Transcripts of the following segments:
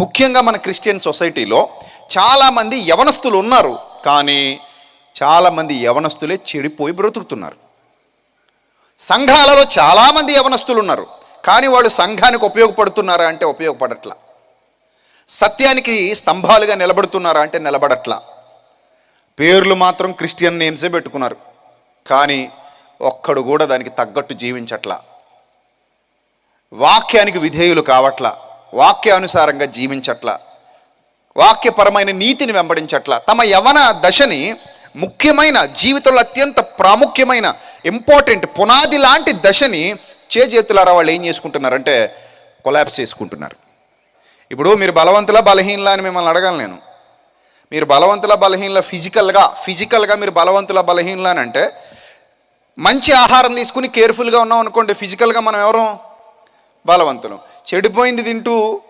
ముఖ్యంగా మన క్రిస్టియన్ సొసైటీలో చాలామంది యవనస్తులు ఉన్నారు కానీ చాలామంది యవనస్తులే చెడిపోయి బ్రతుకుతున్నారు. సంఘాలలో చాలామంది యవనస్తులు ఉన్నారు కానీ వాళ్ళు సంఘానికి ఉపయోగపడుతున్నారా అంటే ఉపయోగపడట్లా. సత్యానికి స్తంభాలుగా నిలబడుతున్నారా అంటే నిలబడట్లా. పేర్లు మాత్రం క్రిస్టియన్ నేమ్సే పెట్టుకున్నారు కానీ ఒక్కడు కూడా దానికి తగ్గట్టు జీవించట్లా. వాక్యానికి విధేయులు కావట్లా. వాక్యానుసారంగా జీవించట్ల. వాక్యపరమైన నీతిని వెంబడించట్ల. తమ యవన దశని ముఖ్యమైన జీవితంలో అత్యంత ప్రాముఖ్యమైన ఇంపార్టెంట్ పునాది లాంటి దశని చేజేతులారా వాళ్ళు ఏం చేసుకుంటున్నారంటే కొలాప్స్ చేసుకుంటున్నారు. ఇప్పుడు మీరు బలవంతులా బలహీనలా అని మిమ్మల్ని అడగాలి నేను. మీరు బలవంతుల బలహీనల ఫిజికల్గా ఫిజికల్గా మీరు బలవంతుల బలహీనలా అని అంటే మంచి ఆహారం తీసుకుని కేర్ఫుల్గా ఉన్నాం అనుకోండి ఫిజికల్గా మనం ఎవరు? బలవంతులం. చెడిపోయింది తింటూ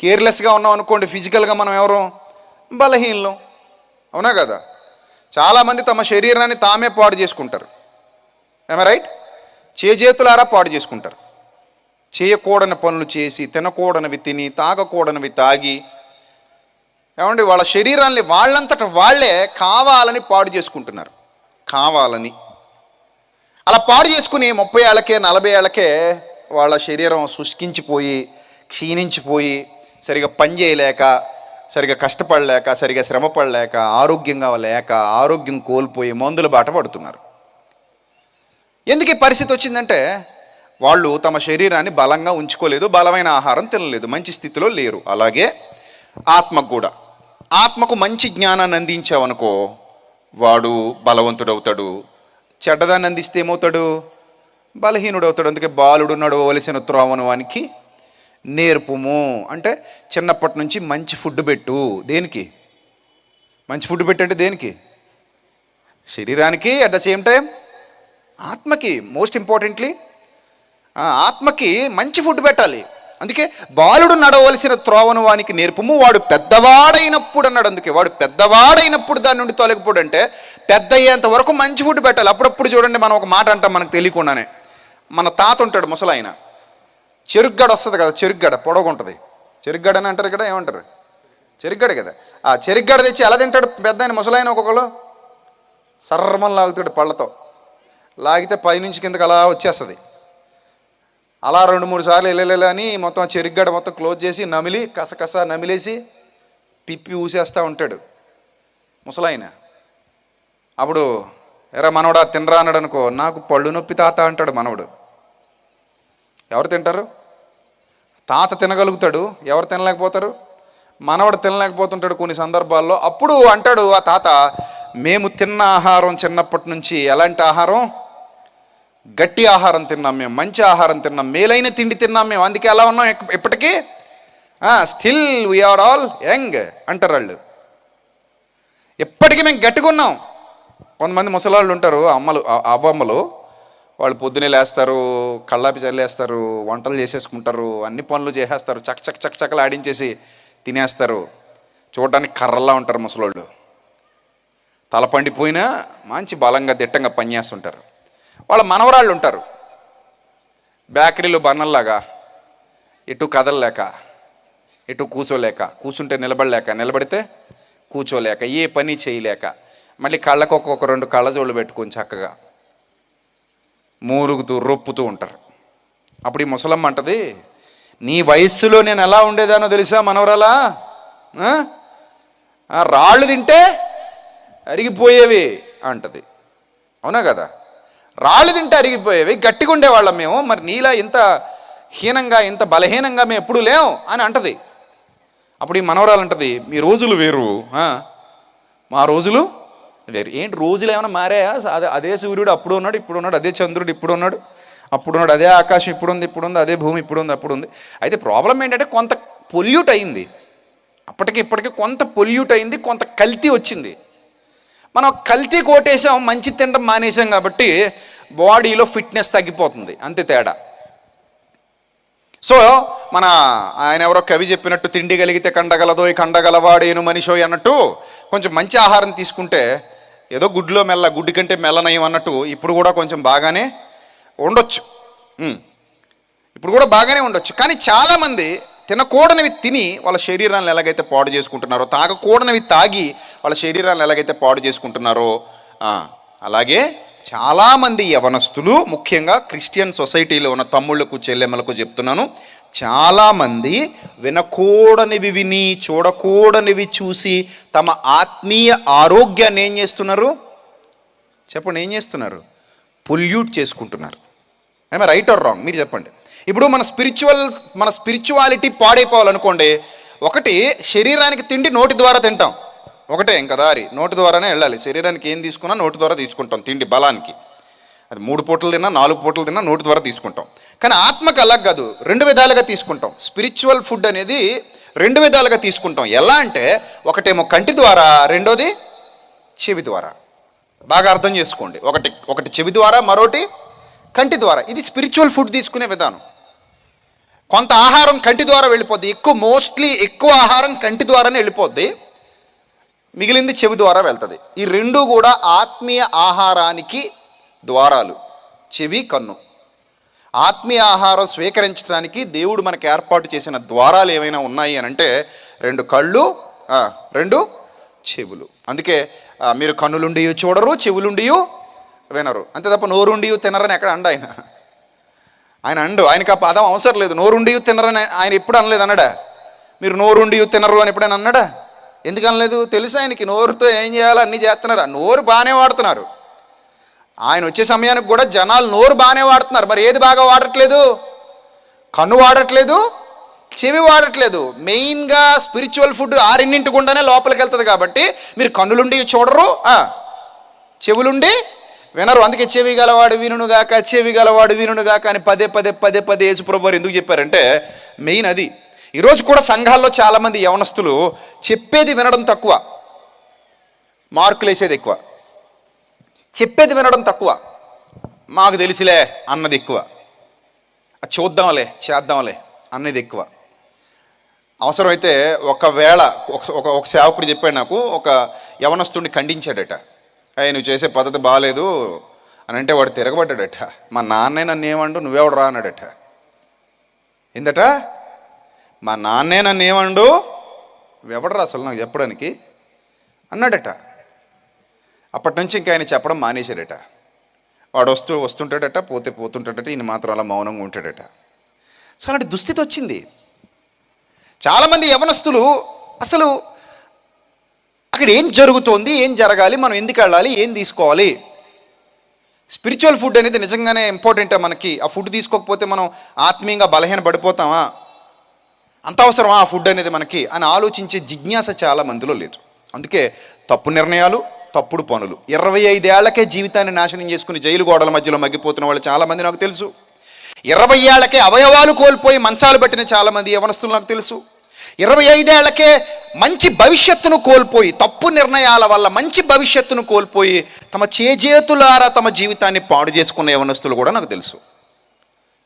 కేర్లెస్గా ఉన్నాం అనుకోండి ఫిజికల్గా మనం ఎవరు? బలహీనలం. అవునా కదా? చాలామంది తమ శరీరాన్ని తామే పాడు చేసుకుంటారు. ఏమే రైట్ చేజేతులారా పాడు చేసుకుంటారు. చేయకూడని పనులు చేసి తినకూడనివి తిని తాగకూడనివి తాగి ఏమండి వాళ్ళ శరీరాన్ని వాళ్ళంతట వాళ్ళే కావాలని పాడు చేసుకుంటున్నారు. కావాలని. అలా పాడు చేసుకుని ముప్పై ఏళ్ళకే నలభై ఏళ్ళకే వాళ్ళ శరీరం శుష్కించిపోయి క్షీణించిపోయి సరిగా పని చేయలేక సరిగా కష్టపడలేక సరిగా శ్రమపడలేక ఆరోగ్యంగా లేక ఆరోగ్యం కోల్పోయి మందుల బాట పడుతున్నారు. ఎందుకు ఈ పరిస్థితి వచ్చిందంటే వాళ్ళు తమ శరీరాన్ని బలంగా ఉంచుకోలేదు బలమైన ఆహారం తినలేదు మంచి స్థితిలో లేరు. అలాగే ఆత్మకు కూడా. ఆత్మకు మంచి జ్ఞానాన్ని అందించావనుకో వాడు బలవంతుడవుతాడు. చెడ్డదాన్ని అందిస్తే ఏమవుతాడు? బలహీనుడు అవుతాడు అందుకే బాలుడు నడవవలసిన త్రోవను వానికి నేర్పుము. అంటే చిన్నప్పటి నుంచి మంచి ఫుడ్ పెట్టు. దేనికి? మంచి ఫుడ్ పెట్టంటే దేనికి? శరీరానికి అట్ ద సేమ్ టైం ఆత్మకి మోస్ట్ ఇంపార్టెంట్లీ ఆత్మకి మంచి ఫుడ్ పెట్టాలి. అందుకే బాలుడు నడవలసిన త్రోవను వానికి నేర్పము. వాడు పెద్దవాడైనప్పుడు అన్నాడు అందుకే. వాడు పెద్దవాడైనప్పుడు దాని నుండి తొలగిపోడు అంటే పెద్ద అయ్యేంత వరకు మంచి ఫుడ్ పెట్టాలి. అప్పుడప్పుడు చూడండి మనం ఒక మాట అంటాం మనకు తెలియకుండానే. మన తాత ఉంటాడు ముసలాయన. చెరుగ్గడ వస్తుంది కదా చెరుగ్గడ పొడవుంటుంది చెరుగ్గడ అని అంటారు ఇక్కడ ఏమంటారు? చెరుగ్గడ కదా. ఆ చెరుగ్గడ తెచ్చి ఎలా తింటాడు పెద్ద ఆయన ముసలాయన ఒక్కొక్కరు సర్రమని లాగుతాడు పళ్ళతో. లాగితే పైనుంచి కిందకి అలా వచ్చేస్తుంది. అలా రెండు మూడు సార్లు వెళ్ళలేదు అని మొత్తం చెరుగ్గడ మొత్తం క్లోజ్ చేసి నమిలి కసకస నమిలేసి పిప్పి ఊసేస్తూ ఉంటాడు ముసలాయన. అప్పుడు ఎరా మనవడా తినరా అన్నాడు అనుకో నాకు పళ్ళు నొప్పి తాత అంటాడు మనవడు. ఎవరు తింటారు? తాత తినగలుగుతాడు. ఎవరు తినలేకపోతారు? మనవడు తినలేకపోతుంటాడు కొన్ని సందర్భాల్లో. అప్పుడు అంటాడు ఆ తాత మేము తిన్న ఆహారం చిన్నప్పటి నుంచి ఎలాంటి ఆహారం? గట్టి ఆహారం తిన్నాం మేము మంచి ఆహారం తిన్నాం మేలైన తిండి తిన్నాం మేము. అందుకే ఎలా ఉన్నాం ఇప్పటికీ? స్టిల్ వీఆర్ ఆల్ యంగ్ అంటారు వాళ్ళు. ఎప్పటికీ మేము గట్టిగా ఉన్నాం. కొంతమంది ముసలాళ్ళు ఉంటారు అమ్మలు అ- అవ్వమ్మలు. వాళ్ళు పొద్దునే లేస్తారు కళ్ళాపి చల్లేస్తారు వంటలు చేసేసుకుంటారు అన్ని పనులు చేసేస్తారు చక్ చక్ చక్ చక్కలు ఆడించేసి తినేస్తారు. చూడడానికి కర్రల్లా ఉంటారు ముసలోళ్ళు. తల పండిపోయినా మంచి బలంగా దిట్టంగా పనిచేస్తుంటారు. వాళ్ళ మనవరాళ్ళు ఉంటారు. బేకరీలు బన్నల్లాగా ఎటు కదలలేక ఎటు కూర్చోలేక కూర్చుంటే నిలబడలేక నిలబడితే కూర్చోలేక ఏ పని చేయలేక మళ్ళీ కళ్ళకు ఒక్కొక్క రెండు కళ్ళజోళ్ళు పెట్టుకొని చక్కగా మూలుగుతూ రొప్పుతూ ఉంటారు. అప్పుడు ఈ ముసలమ్మ అంటది నీ వయస్సులో నేను ఎలా ఉండేదానో తెలుసా మనవరాలా? ఆ? రాళ్ళు తింటే అరిగిపోయేవి అంటది. అవునా కదా? రాళ్ళు తింటే అరిగిపోయేవి గట్టిగా ఉండేవాళ్ళం మేము మరి నీలా ఇంత హీనంగా ఇంత బలహీనంగా మేము ఎప్పుడు లేం అని అంటది. అప్పుడు ఈ మనవరాలు అంటది మీ రోజులు వేరు మా రోజులు ఏంటి? రోజులు ఏమైనా మారాయా? అదే అదే సూర్యుడు అప్పుడు ఉన్నాడు ఇప్పుడు ఉన్నాడు అదే చంద్రుడు ఇప్పుడు ఉన్నాడు అప్పుడు ఉన్నాడు అదే ఆకాశం ఇప్పుడు ఉంది ఇప్పుడు ఉంది అదే భూమి ఇప్పుడు ఉంది అప్పుడు ఉంది. అయితే ప్రాబ్లం ఏంటంటే కొంత పొల్యూట్ అయింది. అప్పటికి ఇప్పటికి కొంత పొల్యూట్ అయింది కొంత కల్తీ వచ్చింది. మనం కల్తీ కోటేసాం మంచి తినడం మానేసాం కాబట్టి బాడీలో ఫిట్నెస్ తగ్గిపోతుంది. అంతే తేడా. సో మన ఆయన ఎవరో కవి చెప్పినట్టు తిండి కలిగితే కండగలదో ఈ కండగలవాడేను మనిషో అన్నట్టు కొంచెం మంచి ఆహారం తీసుకుంటే ఏదో గుడ్లో మెల్ల గుడ్డి కంటే మెల్లనయం అన్నట్టు ఇప్పుడు కూడా కొంచెం బాగానే ఉండొచ్చు. ఇప్పుడు కూడా బాగానే ఉండొచ్చు. కానీ చాలామంది తినకూడనివి తిని వాళ్ళ శరీరాన్ని ఎలాగైతే పాడు చేసుకుంటున్నారో తాగకూడనివి తాగి వాళ్ళ శరీరాన్ని ఎలాగైతే పాడు చేసుకుంటున్నారో అలాగే చాలామంది యవనస్తులు ముఖ్యంగా క్రిస్టియన్ సొసైటీలో ఉన్న తమ్ముళ్ళకు చెల్లెమ్మలకు చెప్తున్నాను చాలామంది వినకూడనివి విని చూడకూడనివి చూసి తమ ఆత్మీయ ఆరోగ్యాన్ని ఏం చేస్తున్నారు? చెప్పండి ఏం చేస్తున్నారు? పొల్యూట్ చేసుకుంటున్నారు. ఏమే రైట్ ఆర్ రాంగ్ మీరు చెప్పండి. ఇప్పుడు మన స్పిరిచువల్ మన స్పిరిచువాలిటీ పాడైపోవాలనుకోండి ఒకటి శరీరానికి తిండి నోటి ద్వారా తింటాం. ఒకటే ఇంకా దారి నోటి ద్వారానే వెళ్ళాలి. శరీరానికి ఏం తీసుకున్నా నోటి ద్వారా తీసుకుంటాం తిండి బలానికి. అది మూడు పూటలు తిన్నా నాలుగు పూటలు తిన్నా నోటి ద్వారా తీసుకుంటాం. కానీ ఆత్మకు అలా కాదు. రెండు విధాలుగా తీసుకుంటాం. స్పిరిచువల్ ఫుడ్ అనేది రెండు విధాలుగా తీసుకుంటాం. ఎలా అంటే ఒకటేమో కంటి ద్వారా రెండోది చెవి ద్వారా. బాగా అర్థం చేసుకోండి. ఒకటి ఒకటి చెవి ద్వారా మరోటి కంటి ద్వారా. ఇది స్పిరిచువల్ ఫుడ్ తీసుకునే విధానం. కొంత ఆహారం కంటి ద్వారా వెళ్ళిపోద్ది. ఎక్కువ మోస్ట్లీ ఎక్కువ ఆహారం కంటి ద్వారానే వెళ్ళిపోద్ది. మిగిలింది చెవి ద్వారా వెళ్తుంది. ఈ రెండు కూడా ఆత్మీయ ఆహారానికి ద్వారాలు. చెవి కన్ను. ఆత్మీయ ఆహారం స్వీకరించడానికి దేవుడు మనకు ఏర్పాటు చేసిన ద్వారాలు ఏమైనా ఉన్నాయి అని అంటే రెండు కళ్ళు రెండు చెవులు. అందుకే మీరు కన్నులుండి చూడరు చెవులుండి వినరు. అంతే తప్ప నోరుండి తినరని ఎక్కడ అండ ఆయన? ఆయన అండు. ఆయనకు ఆ పదం అవసరం లేదు. నోరుండి తినరని ఆయన ఎప్పుడు అనలేదు అన్నాడా మీరు నోరుండి తినరు అని ఎప్పుడైనా అన్నాడా? ఎందుకు అనలేదు? తెలుసు ఆయనకి? నోరుతో ఏం చేయాలో అన్నీ చేస్తున్నారు. ఆ నోరు బాగానే వాడుతున్నారు. ఆయన వచ్చే సమయానికి కూడా జనాలు నోరు బాగానే వాడుతున్నారు. మరి ఏది బాగా వాడట్లేదు? కన్ను వాడట్లేదు చెవి వాడట్లేదు. మెయిన్గా స్పిరిచువల్ ఫుడ్ ఆ రెండింటి గుండానే లోపలికి వెళ్తుంది కాబట్టి మీరు కన్నులుండి చూడరు. చెవులుండి వినరు. అందుకే చెవి గలవాడు వినుగాక చెవి గలవాడు వినుగాక అని పదే పదే పదే పదే యేసుప్రభు ఎందుకు చెప్పారంటే మెయిన్ అది. ఈరోజు కూడా సంఘాల్లో చాలామంది యవనస్తులు చెప్పేది వినడం తక్కువ మార్కులు వేసేది ఎక్కువ. చెప్పేది వినడం తక్కువ. మాకు తెలిసిలే అన్నది ఎక్కువ. చూద్దాంలే చేద్దాంలే అన్నది ఎక్కువ. అవసరమైతే ఒకవేళ ఒక ఒక సేవకుడు చెప్పాడు నాకు ఒక యవనస్తుడిని ఖండించాడట. అయ్యి నువ్వు చేసే పద్ధతి బాగాలేదు అని అంటే వాడు తిరగబడ్డాడట. మా నాన్నే నన్ను ఏమండు నువ్వెవడు రా అన్నాడట. ఏందట? మా నాన్నే నన్ను ఏమండు ఎవడరా అసలు నాకు చెప్పడానికి అన్నాడట. అప్పటి నుంచి ఇంకా ఆయన చెప్పడం మానేశాడట. వాడు వస్తూ వస్తుంటాడట పోతే పోతుంటాడట ఈయన మాత్రం అలా మౌనంగా ఉంటాడట. సో అలాంటి దుస్థితి వచ్చింది. చాలామంది యవనస్తులు అసలు అక్కడ ఏం జరుగుతోంది ఏం జరగాలి మనం ఎందుకు వెళ్ళాలి ఏం తీసుకోవాలి? స్పిరిచువల్ ఫుడ్ అనేది నిజంగానే ఇంపార్టెంటే మనకి? ఆ ఫుడ్ తీసుకోకపోతే మనం ఆత్మీయంగా బలహీన పడిపోతామా? అంత అవసరమా ఆ ఫుడ్ అనేది మనకి? అని ఆలోచించే జిజ్ఞాస చాలా మందిలో లేదు. అందుకే తప్పు నిర్ణయాలు తప్పుడు పనులు. ఇరవై ఐదేళ్ళకే జీవితాన్ని నాశనం చేసుకుని జైలు గోడల మధ్యలో మగ్గిపోతున్న వాళ్ళు చాలామంది నాకు తెలుసు. ఇరవై ఏళ్ళకే అవయవాలు కోల్పోయి మంచాలు పట్టిన చాలామంది యవనస్తులు నాకు తెలుసు. ఇరవై ఐదేళ్ళకే మంచి భవిష్యత్తును కోల్పోయి తప్పు నిర్ణయాల వల్ల మంచి భవిష్యత్తును కోల్పోయి తమ చేజేతులారా తమ జీవితాన్ని పాడు చేసుకున్న యవనస్తులు కూడా నాకు తెలుసు.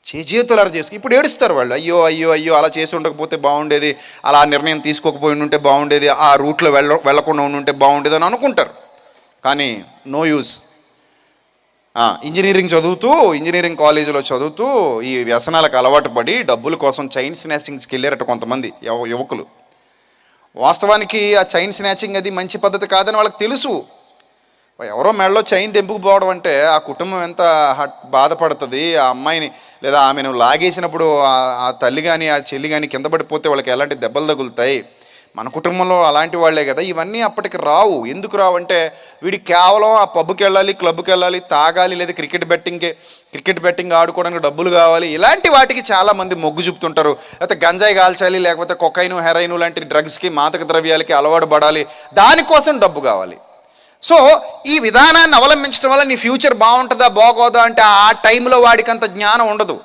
చేజేతులారా చేసుకు ఇప్పుడు ఏడుస్తారు వాళ్ళు. అయ్యో అయ్యో అయ్యో అలా చేసి ఉండకపోతే బాగుండేది. అలా నిర్ణయం తీసుకోకపోయి ఉంటే బాగుండేది. ఆ రూట్లో వెళ్ళ వెళ్ళకుండా ఉంటే బాగుండేది అని అనుకుంటారు. కానీ నో యూజ్ ఇంజనీరింగ్ చదువుతూ ఇంజనీరింగ్ కాలేజీలో చదువుతూ ఈ వ్యసనాలకు అలవాటు పడి డబ్బుల కోసం చైన్ స్నాచింగ్స్కి వెళ్ళారట కొంతమంది యువకులు. వాస్తవానికి ఆ చైన్ స్నాచింగ్ అది మంచి పద్ధతి కాదని వాళ్ళకి తెలుసు. ఎవరో మెడలో చైన్ తెంపుకుపోవడం అంటే ఆ కుటుంబం ఎంత హట్ బాధపడుతుంది ఆ అమ్మాయిని లేదా ఆమెను లాగేసినప్పుడు ఆ- ఆ తల్లి కానీ ఆ చెల్లి కానీ కింద పడిపోతే వాళ్ళకి ఎలాంటి దెబ్బలు తగులుతాయి? మన కుటుంబంలో అలాంటి వాళ్ళే కదా ఇవన్నీ అప్పటికి రావు. ఎందుకు రావు అంటే వీడి కేవలం ఆ పబ్కి వెళ్ళాలి క్లబ్కి వెళ్ళాలి తాగాలి లేదా క్రికెట్ బెట్టింగ్కి క్రికెట్ బెట్టింగ్ ఆడుకోవడానికి డబ్బులు కావాలి ఇలాంటి వాటికి చాలామంది మొగ్గు చూపుతుంటారు. లేకపోతే గంజాయి కాల్చాలి లేకపోతే కొకైను హెరైను లాంటి డ్రగ్స్కి మాదక ద్రవ్యాలకి అలవాటు పడాలి దానికోసం డబ్బు కావాలి. సో ఈ విధానాన్ని అవలంబించడం వల్ల నీ ఫ్యూచర్ బాగుంటుందా బాగోదా అంటే ఆ టైంలో వాడికి అంత జ్ఞానం ఉండదు.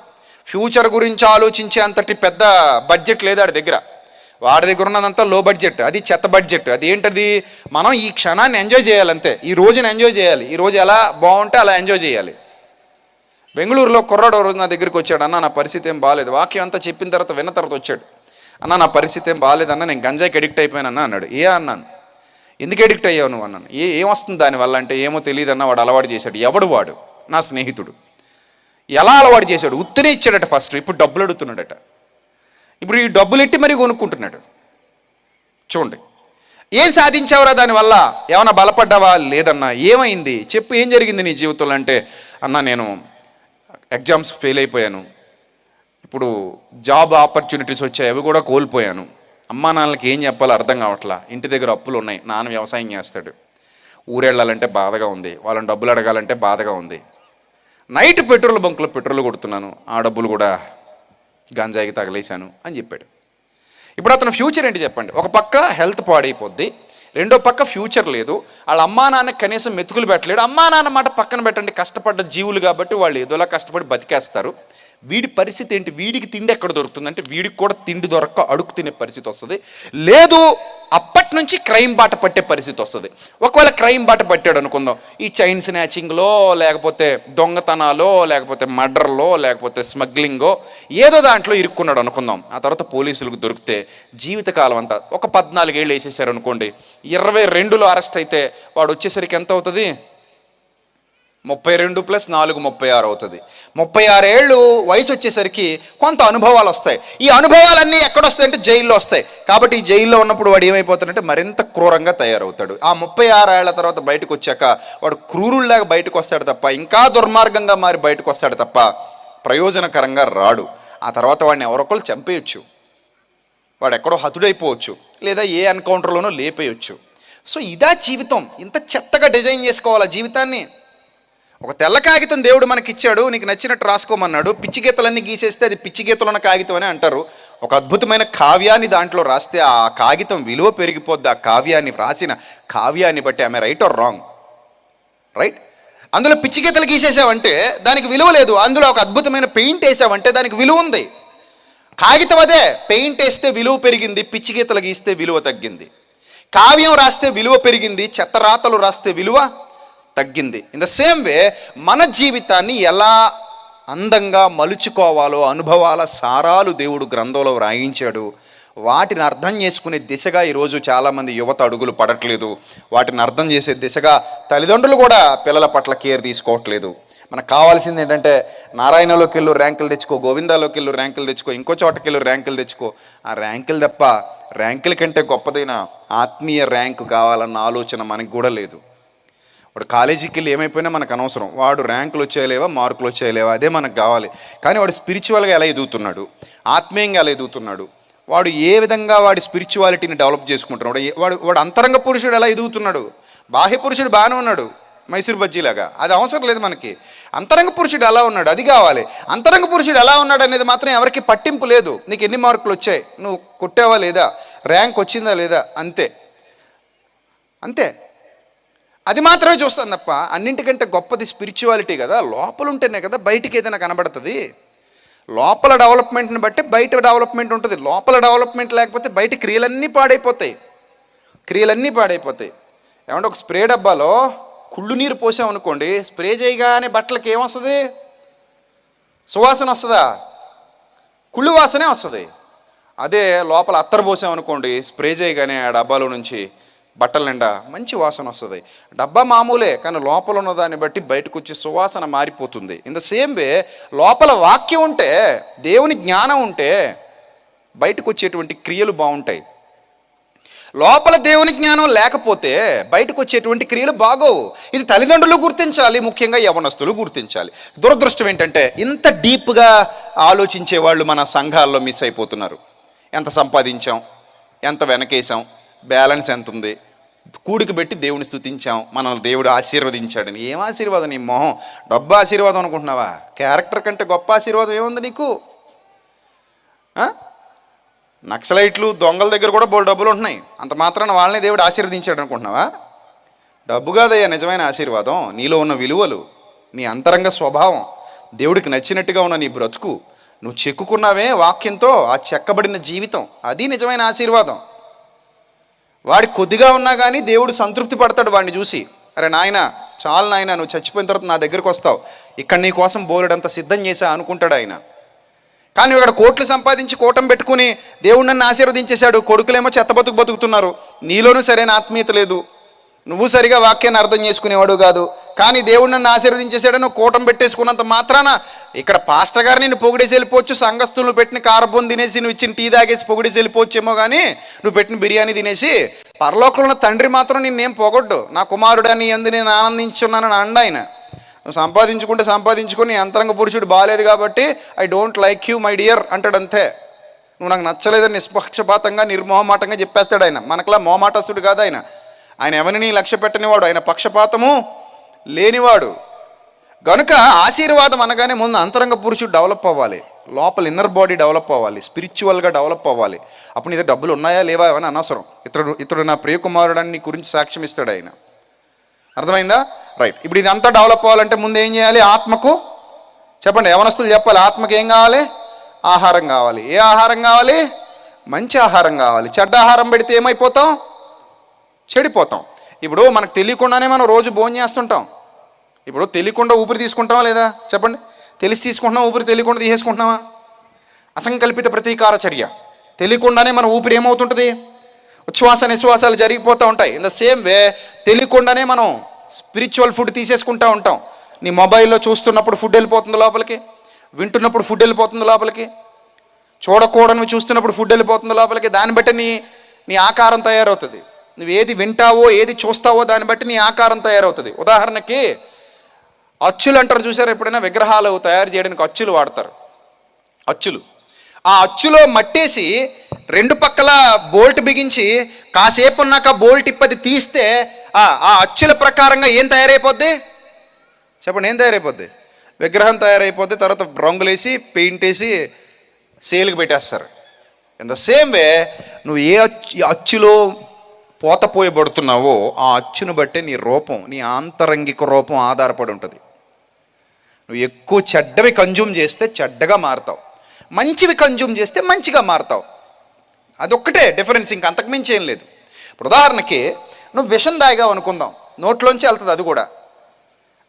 ఫ్యూచర్ గురించి ఆలోచించే అంతటి పెద్ద బడ్జెట్ లేదు వాడి దగ్గర. వాడి దగ్గర ఉన్నదంతా లో బడ్జెట్ అది చెత్త బడ్జెట్ అది ఏంటది? మనం ఈ క్షణాన్ని ఎంజాయ్ చేయాలంతే. ఈ రోజుని ఎంజాయ్ చేయాలి. ఈ రోజు ఎలా బాగుంటే అలా ఎంజాయ్ చేయాలి. బెంగళూరులో కుర్రాడు రోజు నా దగ్గరికి వచ్చాడు. అన్న నా పరిస్థితి ఏం బాగాలేదు వాక్యం అంతా చెప్పిన తర్వాత విన్న తర్వాత వచ్చాడు. అన్న నా పరిస్థితి ఏం బాగాలేదన్న నేను గంజాయికి అడిక్ట్ అయిపోయానన్న అన్నాడు. ఏ అన్నాను ఎందుకు అడిక్ట్ అయ్యావు నువ్వు? అన్నాను. ఏ ఏమొస్తుంది దానివల్ల అంటే ఏమో తెలియదన్న వాడు అలవాటు చేశాడు. ఎవడు వాడు? నా స్నేహితుడు. ఎలా అలవాటు చేశాడు? ఉత్తనే ఇచ్చాడట ఫస్ట్. ఇప్పుడు డబ్బులు అడుగుతున్నాడట. ఇప్పుడు ఈ డబ్బులు ఎట్టి మరీ కొనుక్కుంటున్నాడు. చూడండి. ఏం సాధించావురా దానివల్ల? ఏమైనా బలపడ్డావా? లేదన్నా. ఏమైంది? చెప్పు ఏం జరిగింది నీ జీవితంలో అంటే అన్న నేను ఎగ్జామ్స్ ఫెయిల్ అయిపోయాను. ఇప్పుడు జాబ్ ఆపర్చునిటీస్ వచ్చాయి అవి కూడా కోల్పోయాను. అమ్మా నాన్నలకి ఏం చెప్పాలో అర్థం కావట్లా. ఇంటి దగ్గర అప్పులు ఉన్నాయి. నాన్న వ్యవసాయం చేస్తాడు. ఊరెళ్ళాలంటే బాధగా ఉంది. వాళ్ళని డబ్బులు అడగాలంటే బాధగా ఉంది. నైట్ పెట్రోల్ బంకులో పెట్రోల్ కొడుతున్నాను. ఆ డబ్బులు కూడా గంజాయికి తగిలేశాను అని చెప్పాడు. ఇప్పుడు అతను ఫ్యూచర్ ఏంటి చెప్పండి. ఒక పక్క హెల్త్ పాడైపోద్ది రెండో పక్క ఫ్యూచర్ లేదు వాళ్ళ అమ్మా నాన్నకి కనీసం మెతుకులు పెట్టలేడు. అమ్మా నాన్న మాట పక్కన పెట్టండి కష్టపడ్డ జీవులు కాబట్టి వాళ్ళు ఏదోలా కష్టపడి బతికేస్తారు. వీడి పరిస్థితి ఏంటి? వీడికి తిండి ఎక్కడ దొరుకుతుంది? అంటే వీడికి కూడా తిండి దొరక్క అడుగు తినే పరిస్థితి వస్తుంది. లేదు అప్పటి నుంచి క్రైమ్ బాట పట్టే పరిస్థితి వస్తుంది. ఒకవేళ క్రైమ్ బాట పట్టాడు అనుకుందాం. ఈ చైన్ స్నాచింగ్లో లేకపోతే దొంగతనాలో లేకపోతే మర్డర్లో లేకపోతే స్మగ్లింగో ఏదో దాంట్లో ఇరుక్కున్నాడు అనుకుందాం. ఆ తర్వాత పోలీసులకు దొరికితే జీవితకాలం అంతా ఒక పద్నాలుగేళ్ళు వేసేసారు అనుకోండి ఇరవై రెండులో అరెస్ట్ అయితే వాడు వచ్చేసరికి ఎంత అవుతుంది? ముప్పై రెండు ప్లస్ నాలుగు ముప్పై ఆరు అవుతుంది. ముప్పై ఆరు ఏళ్ళు వయసు వచ్చేసరికి కొంత అనుభవాలు వస్తాయి. ఈ అనుభవాలన్నీ ఎక్కడొస్తాయి అంటే జైల్లో వస్తాయి. కాబట్టి ఈ జైల్లో ఉన్నప్పుడు వాడు ఏమైపోతాడంటే మరింత క్రూరంగా తయారవుతాడు. ఆ ముప్పై ఆరు తర్వాత బయటకు వచ్చాక వాడు క్రూరుల్లాగా బయటకు వస్తాడు తప్ప ఇంకా దుర్మార్గంగా మారి బయటకు వస్తాడు తప్ప ప్రయోజనకరంగా రాడు. ఆ తర్వాత వాడిని ఎవరొకరు చంపేయచ్చు. వాడు ఎక్కడో హతుడైపోవచ్చు. లేదా ఏ ఎన్కౌంటర్లోనో లేపేయచ్చు. సో ఇదా జీవితం. ఇంత చెత్తగా డిజైన్ చేసుకోవాలా జీవితాన్ని? ఒక తెల్ల కాగితం దేవుడు మనకి ఇచ్చాడు నీకు నచ్చినట్టు రాసుకోమన్నాడు పిచ్చి గీతలన్నీ గీసేస్తే అది పిచ్చి గీతలు ఉన్న కాగితం అని అంటారు. ఒక అద్భుతమైన కావ్యాన్ని దాంట్లో రాస్తే ఆ కాగితం విలువ పెరిగిపోద్ది ఆ కావ్యాన్ని రాసిన కావ్యాన్ని బట్టి ఆమె రైట్ ఆర్ రాంగ్ రైట్ అందులో పిచ్చి గీతలు గీసేసావంటే దానికి విలువ లేదు. అందులో ఒక అద్భుతమైన పెయింట్ వేసావంటే దానికి విలువ ఉంది. కాగితం అదే పెయింట్ వేస్తే విలువ పెరిగింది పిచ్చి గీతలు గీస్తే విలువ తగ్గింది. కావ్యం రాస్తే విలువ పెరిగింది చెత్త రాతలు రాస్తే విలువ తగ్గింది. ఇన్ ద సేమ్ వే మన జీవితాన్ని ఎలా అందంగా మలుచుకోవాలో అనుభవాల సారాలు దేవుడు గ్రంథంలో వ్రాయించాడు. వాటిని అర్థం చేసుకునే దిశగా ఈరోజు చాలామంది యువత అడుగులు పడట్లేదు. వాటిని అర్థం చేసే దిశగా తల్లిదండ్రులు కూడా పిల్లల పట్ల కేర్ తీసుకోవట్లేదు. మనకు కావాల్సింది ఏంటంటే నారాయణలోకి వెళ్ళు ర్యాంకులు తెచ్చుకో గోవిందాలోకి వెళ్ళు ర్యాంకులు తెచ్చుకో ఇంకో చోటకి వెళ్ళు ర్యాంకులు తెచ్చుకో. ఆ ర్యాంకులు తప్ప ర్యాంకుల కంటే గొప్పదైన ఆత్మీయ ర్యాంకు కావాలన్న ఆలోచన మనకు కూడా లేదు. వాడు కాలేజీకి వెళ్ళి ఏమైపోయినా మనకు అనవసరం. వాడు ర్యాంకులు వచ్చేయలేవా మార్కులు వచ్చేయలేవా అదే మనకు కావాలి. కానీ వాడు స్పిరిచువల్గా ఎలా ఎదుగుతున్నాడు? ఆత్మీయంగా ఎలా ఎదుగుతున్నాడు? వాడు ఏ విధంగా వాడి స్పిరిచువాలిటీని డెవలప్ చేసుకుంటున్నాడు? వాడు వాడు అంతరంగ పురుషుడు ఎలా ఎదుగుతున్నాడు? బాహ్య పురుషుడు బాగానే ఉన్నాడు మైసూర్ బజ్జీలాగా. అది అవసరం లేదు మనకి. అంతరంగ పురుషుడు ఎలా ఉన్నాడు అది కావాలి. అంతరంగ పురుషుడు ఎలా ఉన్నాడు అనేది మాత్రం ఎవరికి పట్టింపు లేదు. నీకు ఎన్ని మార్కులు వచ్చాయి? నువ్వు కొట్టావా లేదా? ర్యాంక్ వచ్చిందా లేదా? అంతే. అంతే. అది మాత్రమే చూస్తాను తప్ప అన్నింటికంటే గొప్పది స్పిరిచువాలిటీ కదా. లోపల ఉంటేనే కదా బయటికి ఏదైనా కనబడుతుంది. లోపల డెవలప్మెంట్ని బట్టి బయట డెవలప్మెంట్ ఉంటుంది. లోపల డెవలప్మెంట్ లేకపోతే బయట క్రియలన్నీ పాడైపోతాయి. క్రియలన్నీ పాడైపోతాయి. ఏమంటే ఒక స్ప్రే డబ్బాలో కుళ్ళు నీరు పోసామనుకోండి స్ప్రే చేయగానే బట్టలకి ఏమొస్తుంది సువాసన వస్తుందా? కుళ్ళు వాసనే వస్తుంది. అదే లోపల అత్తరు పోసామనుకోండి స్ప్రే చేయగానే ఆ డబ్బాలో నుంచి బట్టల నిండా మంచి వాసన వస్తుంది. డబ్బా మామూలే కానీ లోపల ఉన్న దాన్ని బట్టి బయటకు వచ్చే సువాసన మారిపోతుంది. ఇన్ ద సేమ్ వే లోపల వాక్యం ఉంటే దేవుని జ్ఞానం ఉంటే బయటకు వచ్చేటువంటి క్రియలు బాగుంటాయి. లోపల దేవుని జ్ఞానం లేకపోతే బయటకు వచ్చేటువంటి క్రియలు బాగోవు. ఇది తల్లిదండ్రులు గుర్తించాలి ముఖ్యంగా యవనస్తులు గుర్తించాలి. దురదృష్టం ఏంటంటే ఇంత డీప్గా ఆలోచించే వాళ్ళు మన సంఘాల్లో మిస్ అయిపోతున్నారు. ఎంత సంపాదించాం ఎంత వెనకేసాం బ్యాలెన్స్ ఎంత ఉంది? కూడికి పెట్టి దేవుని స్థుతించాం. మనల్ని దేవుడు ఆశీర్వదించాడని. ఏం ఆశీర్వాదం నీ మొహం? డబ్బు ఆశీర్వాదం అనుకుంటున్నావా? క్యారెక్టర్ కంటే గొప్ప ఆశీర్వాదం ఏముంది నీకు? నక్సలైట్లు దొంగల దగ్గర కూడా బోల్ డబ్బులు ఉంటున్నాయి. అంత మాత్రాన వాళ్ళని దేవుడు ఆశీర్వదించాడు అనుకుంటున్నావా? డబ్బు కాదయ్యా నిజమైన ఆశీర్వాదం. నీలో ఉన్న విలువలు నీ అంతరంగ స్వభావం దేవుడికి నచ్చినట్టుగా ఉన్న నీ బ్రతుకు నువ్వు చెక్కుకున్నావే వాక్యంతో ఆ చెక్కబడిన జీవితం. అది నిజమైన ఆశీర్వాదం. వాడి కొద్దిగా ఉన్నా కానీ దేవుడు సంతృప్తి పడతాడు వాడిని చూసి. అరే నాయన చాలు నాయన నువ్వు చచ్చిపోయిన తర్వాత నా దగ్గరకు వస్తావు. ఇక్కడ నీ కోసం బోలెడంత సిద్ధం చేశా అనుకుంటాడు ఆయన. కానీ ఇక్కడ కోట్లు సంపాదించి కూటం పెట్టుకుని దేవుడు నన్ను ఆశీర్వదించేశాడు. కొడుకులేమో చెత్త బతుకు బతుకుతున్నారు. నీలోనూ సరైన ఆత్మీయత లేదు. నువ్వు సరిగా వాక్యాన్ని అర్థం చేసుకునేవాడు కాదు. కానీ దేవుడు నన్ను ఆశీర్వదించేసాడని నువ్వు కూటం పెట్టేసుకున్నంత మాత్రాన ఇక్కడ పాస్టర్ గారు నిన్ను పొగిడేసి వెళ్ళిపోవచ్చు సంఘస్థులు పెట్టిన కారబొన్ తినేసి నువ్వు ఇచ్చిన టీ తాగేసి పొగిడేసి వెళ్ళిపోవచ్చేమో కానీ నువ్వు పెట్టిన బిర్యానీ తినేసి పరలోకంలో ఉన్న తండ్రి మాత్రం నిన్నేం పొగొడ్డు. నా కుమారుడని ఎందు నేను ఆనందించున్నానని అండ ఆయన. నువ్వు సంపాదించుకుంటే సంపాదించుకుని అంతరంగ పురుషుడు బాగాలేదు కాబట్టి I don't like you my dear అంటాడు అంతే నువ్వు నాకు నచ్చలేదని నిష్పక్షపాతంగా నిర్మోహమాటంగా చెప్పేస్తాడు ఆయన. మనకులా మోమాటస్తుడు కాదు ఆయన. ఆయన ఎవరిని లక్ష్య పెట్టనివాడు? ఆయన పక్షపాతము లేనివాడు. గనుక ఆశీర్వాదం అనగానే ముందు అంతరంగ పురుషుడు డెవలప్ అవ్వాలి. లోపల ఇన్నర్ బాడీ డెవలప్ అవ్వాలి. స్పిరిచువల్గా డెవలప్ అవ్వాలి. అప్పుడు నీ డబ్బులు ఉన్నాయా లేవా అని అనవసరం. ఇతడు ఇతడు నా ప్రియకుమారుడు అని నీ గురించి సాక్ష్యం ఇస్తాడు ఆయన. అర్థమైందా? రైట్ ఇప్పుడు ఇది అంతా డెవలప్ అవ్వాలంటే ముందు ఏం చేయాలి? ఆత్మకు చెప్పండి యవనస్తులు చెప్పాలి ఆత్మకి ఏం కావాలి? ఆహారం కావాలి. ఏ ఆహారం కావాలి? మంచి ఆహారం కావాలి. చెడ్డ ఆహారం పెడితే ఏమైపోతాం? చెడిపోతాం. ఇప్పుడు మనకు తెలియకుండానే మనం రోజు భోజనం చేస్తుంటాం. ఇప్పుడు తెలియకుండా ఊపిరి తీసుకుంటామా లేదా? చెప్పండి. తెలిసి తీసుకుంటున్నాం ఊపిరి తెలియకుండా తీసేసుకుంటున్నామా అసంకల్పిత ప్రతీకార చర్య. తెలియకుండానే మన ఊపిరి ఏమవుతుంటుంది? ఉచ్ఛ్వాస నిశ్వాసాలు జరిగిపోతూ ఉంటాయి. ఇన్ ద సేమ్ వే తెలియకుండానే మనం స్పిరిచువల్ ఫుడ్ తీసేసుకుంటూ ఉంటాం. నీ మొబైల్లో చూస్తున్నప్పుడు ఫుడ్ వెళ్ళిపోతుంది లోపలికి. వింటున్నప్పుడు ఫుడ్ వెళ్ళిపోతుంది లోపలికి. చూడకూడనివి చూస్తున్నప్పుడు ఫుడ్ వెళ్ళిపోతుంది లోపలికి. దాన్ని బట్టి నీ నీ ఆకారం తయారవుతుంది. నువ్వు ఏది వింటావో ఏది చూస్తావో దాన్ని బట్టి నీ ఆకారం తయారవుతుంది. ఉదాహరణకి అచ్చులు అంటారు చూసారు ఎప్పుడైనా? విగ్రహాలు తయారు చేయడానికి అచ్చులు వాడతారు. అచ్చులు. ఆ అచ్చులో మట్టేసి రెండు పక్కల బోల్ట్ బిగించి కాసేపు ఉన్నాక బోల్ట్ ఇప్పది తీస్తే ఆ అచ్చుల ప్రకారంగా ఏం తయారైపోద్ది? చెప్పండి ఏం తయారైపోద్ది? విగ్రహం తయారైపోద్ది తర్వాత రంగులేసి పెయింట్ వేసి సేల్కి పెట్టేస్తారు. ఇన్ ద సేమ్ వే నువ్వు ఏ అచ్చు అచ్చులో పోతపోయబడుతున్నావో ఆ అచ్చును బట్టే నీ రూపం నీ ఆంతరంగిక రూపం ఆధారపడి ఉంటుంది. నువ్వు ఎక్కువ చెడ్డవి కన్జ్యూమ్ చేస్తే చెడ్డగా మారుతావు. మంచివి కన్జ్యూమ్ చేస్తే మంచిగా మారుతావు. అదొక్కటే డిఫరెన్స్ ఇంక అంతకుమించి ఏం లేదు. ఇప్పుడు ఉదాహరణకి నువ్వు విషం తాగావు అనుకుందాం. నోట్లోంచి వెళ్తుంది అది కూడా.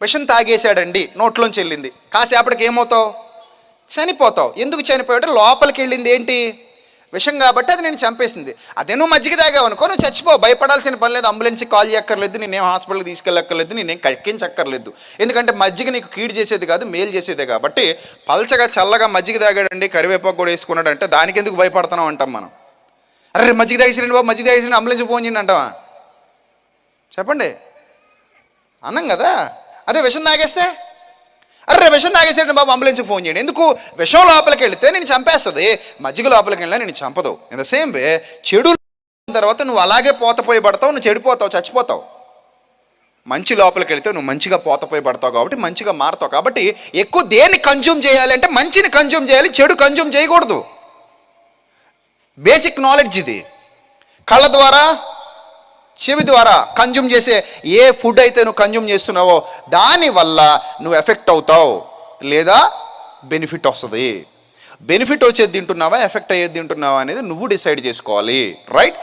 విషం తాగేశాడండి నోట్లోంచి వెళ్ళింది. కాసేపటికి ఏమవుతావు? చనిపోతావు. ఎందుకు చనిపోయాడు లోపలికి వెళ్ళింది ఏంటి? విషం కాబట్టి అది నేను చంపేసింది. అదే నువ్వు మజ్జిగ తాగావు అనుకో నువ్వు చచ్చిపో భయపడాల్సిన పని లేదు. అంబులెన్స్కి కాల్ చేయక్కర్లేదు నేనేం హాస్పిటల్కి తీసుకెళ్ళక్కర్లేదు నేనేం కక్కించక్కర్లేదు ఎందుకంటే మజ్జిగ నీకు కీడు చేసేది కాదు మేలు చేసేదే కాబట్టి పల్చగా చల్లగా మజ్జిగ తాగాడండి కరివేపాకు కూడా వేసుకున్నాడు అంటే దానికి ఎందుకు భయపడుతున్నాం అంటాం మనం. అరే మజ్జిగ తాగేసిరండి బాబు మజ్జిగ తాగేసిన అంబులెన్స్ ఫోన్ చేయండి అంటావా? చెప్పండి. అన్నాం కదా? అదే విషం తాగేస్తే? అరే విషం తాగేసాడు బాబు అంబులెన్స్కి ఫోన్ చేయండి. ఎందుకు? విషం లోపలికి వెళితే నేను చంపేస్తుంది. మజ్జిగ లోపలికి వెళ్ళినా నేను చంపదు. ఇన్ ద సేమ్ వే చెడు తర్వాత నువ్వు అలాగే పోతపోయి పడతావు నువ్వు చెడిపోతావు చచ్చిపోతావు. మంచి లోపలికి వెళితే నువ్వు మంచిగా పోతపోయి పడతావు కాబట్టి మంచిగా మారుతావు. కాబట్టి ఎక్కువ దేన్ని కన్జ్యూమ్ చేయాలి అంటే మంచిని కన్జ్యూమ్ చేయాలి చెడు కన్జ్యూమ్ చేయకూడదు. బేసిక్ నాలెడ్జ్ ఇది. కళ్ళ ద్వారా చెవి ద్వారా కన్జ్యూమ్ చేసే ఏ ఫుడ్ అయితే నువ్వు కన్జ్యూమ్ చేస్తున్నావో దానివల్ల నువ్వు ఎఫెక్ట్ అవుతావు. లేదా బెనిఫిట్ వస్తుంది. బెనిఫిట్ వచ్చేది తింటున్నావా ఎఫెక్ట్ అయ్యేది తింటున్నావా అనేది నువ్వు డిసైడ్ చేసుకోవాలి. రైట్?